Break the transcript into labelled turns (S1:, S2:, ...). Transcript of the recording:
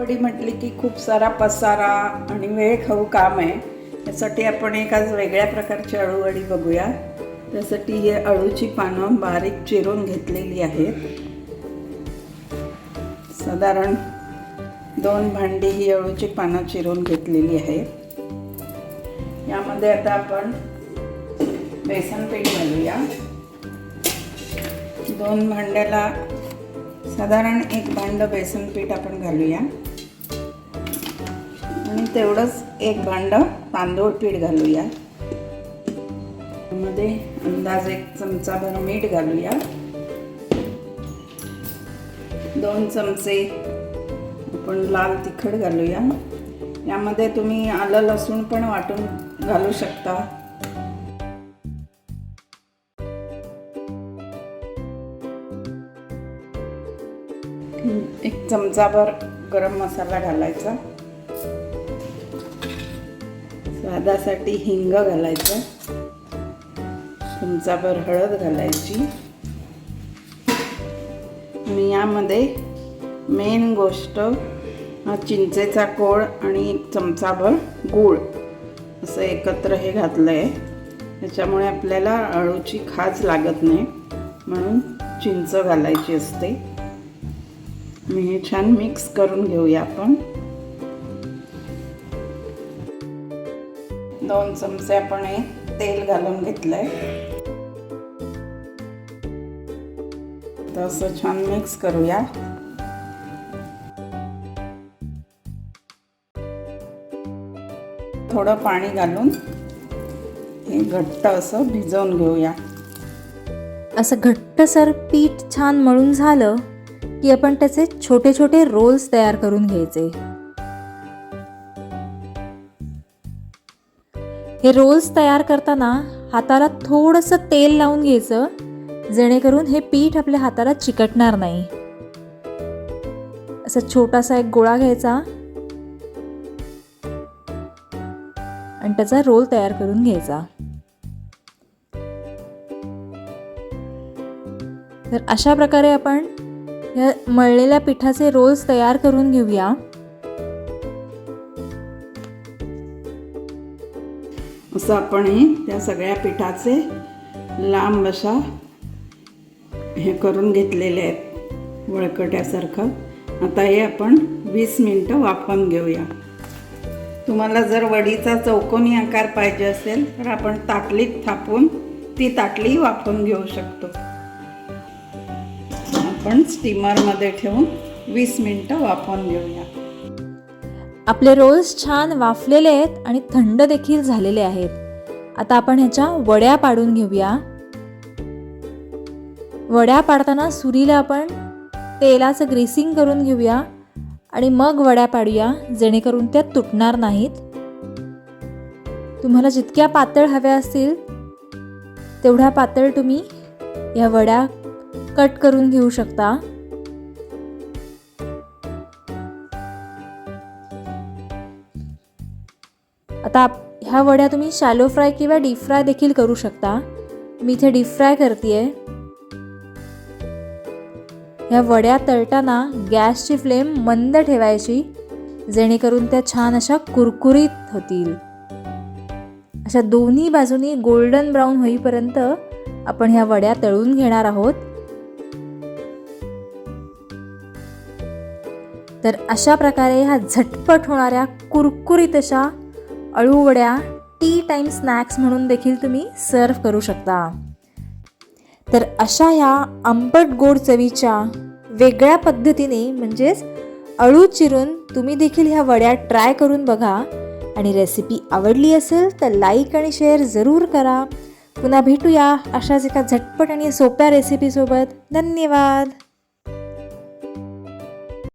S1: वडी म्हटली की खूप सारा पसारा आणि वेळ खाऊ काम आहे. त्यासाठी आपण एक आज वेगळ्या प्रकारची अळूवडी बघूया. त्यासाठी हे अळूची पानं बारीक चिरून घेतलेली आहेत. साधारण दोन भांडी ही अळूची पानं चिरून घेतलेली आहेत. यामध्ये आता आपण बेसन पीठ घालूया. दोन भांड्याला साधारण एक भांडं बेसन पीठ आपण घालूया. आणि तेवढंच एक भांडं तांदूळ पीठ घालूया. मध्ये अंदाज एक चमचाभर मीठ घालूया. दोन चमचे आपण लाल तिखट घालूया. यामध्ये तुम्ही आलं लसूण पण वाटून घालू शकता. एक चमचाभर गरम मसाला घालायचा. स्वादासाठी हिंग घालायचं. चमचाभर हळद घालायची. मी यामध्ये मेन गोष्ट चिंचेचा कोळ आणि एक चमचाभर गूळ असं एकत्र हे घातलं आहे त्याच्यामुळे आपल्याला अळूची खाज लागत नाही म्हणून चिंच घालायची असते. मी हे छान मिक्स करून घेऊया आपण. दोन चमचे आपण हे तेल घालून घेतलंय. तसं असं छान मिक्स करूया. थोडं पाणी घालून हे घट्ट असं भिजवून घेऊया.
S2: असं घट्टसर पीठ छान मळून झालं की आपण त्याचे छोटे छोटे रोल्स तयार करून घ्यायचे. हे रोल्स तयार करताना हाताला थोडंसं तेल लावून घ्यायचं जेणेकरून हे पीठ आपल्या हाताला चिकटणार नाही. असा छोटासा एक गोळा घ्यायचा. आणि त्याचा रोल तयार करून घ्यायचा. तर अशा प्रकारे आपण या मळलेल्या पिठाचे रोल्स तयार करून घेऊया.
S1: असं आपण हे त्या सगळ्या पिठाचे लांब अशा हे करून घेतलेले आहेत वळकट्यासारखं. आता हे आपण वीस मिनटं वाफवून घेऊया. तुम्हाला जर वडीचा चौकोनी आकार पाहिजे असेल तर आपण ताटलीत थापून ती ताटली वाफवून घेऊ शकतो. आपण स्टीमरमध्ये ठेवून वीस मिनटं वाफवून घेऊया.
S2: आपले रोल्स छान वाफलेले आहेत आणि थंड देखील झालेले आहेत. आता आपण ह्याच्या वड्या पाडून घेऊया. वड्या पाडताना सुरीला आपण तेलाचं ग्रेसिंग करून घेऊया आणि मग वड्या पाडूया जेणेकरून त्या तुटणार नाहीत. तुम्हाला जितक्या पातळ हव्या असतील तेवढ्या पातळ तुम्ही या वड्या कट करून घेऊ शकता. आता आप- ह्या वड्या तुम्ही शॅलो फ्राय किंवा डीप फ्राय देखील करू शकता. मी इथे डीप फ्राय करते ह्या वड्या तळताना गॅसची फ्लेम मंद ठेवायची जेणेकरून त्या छान अशा कुरकुरीत होतील. अशा दोन्ही बाजूनी गोल्डन ब्राऊन होईपर्यंत आपण ह्या वड्या तळून घेणार आहोत. तर अशा प्रकारे ह्या झटपट होणाऱ्या कुरकुरीत अशा अळूवड्या टी टाईम स्नॅक्स म्हणून देखील तुम्ही सर्व करू शकता. तर अशा ह्या आंबट गोड चवीच्या वेगळ्या पद्धतीने म्हणजेच अळू चिरून तुम्ही देखील ह्या वड्या ट्राय करून बघा. आणि रेसिपी आवडली असेल तर लाईक आणि शेअर जरूर करा. पुन्हा भेटूया अशाच एका झटपट आणि सोप्या रेसिपीसोबत धन्यवाद.